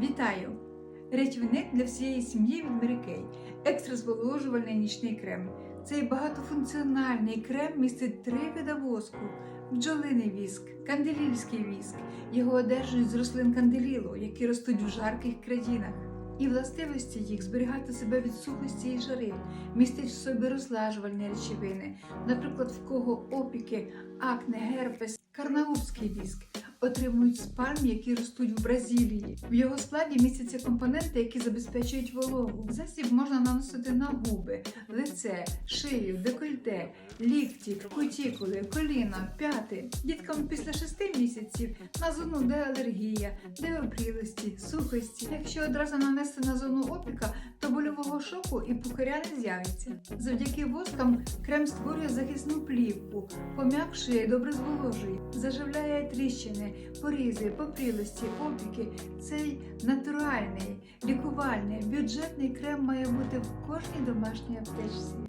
Вітаю! Речівник для всієї сім'ї від Mary Kay. Екстра зволожувальний нічний крем. Цей багатофункціональний крем містить три вида воску: бджолиний віск, канделільський віск. Його одержують з рослин канделілу, які ростуть в жарких країнах. І властивості їх зберігати себе від сухості і жари, містить в собі розлажувальні речовини, наприклад, в кого опіки, акне, герпес, карнаубський віск отримують з пальм, які ростуть в Бразилії. В його складі містяться компоненти, які забезпечують вологу. Засіб можна наносити на губи, лице, шию, декольте, лікті, кутікули, коліна, п'яти. Діткам після 6 місяців на зону, де алергія, де опрілості, сухості. Якщо одразу нанести на зону опіка, то больового шоку і пухаря не з'явиться. Завдяки воскам крем створює захисну плівку, пом'якшує і добре зволожує, заживляє тріщини, порізи, попрілості, опіки. Цей натуральний, лікувальний, бюджетний крем має бути в кожній домашній аптечці.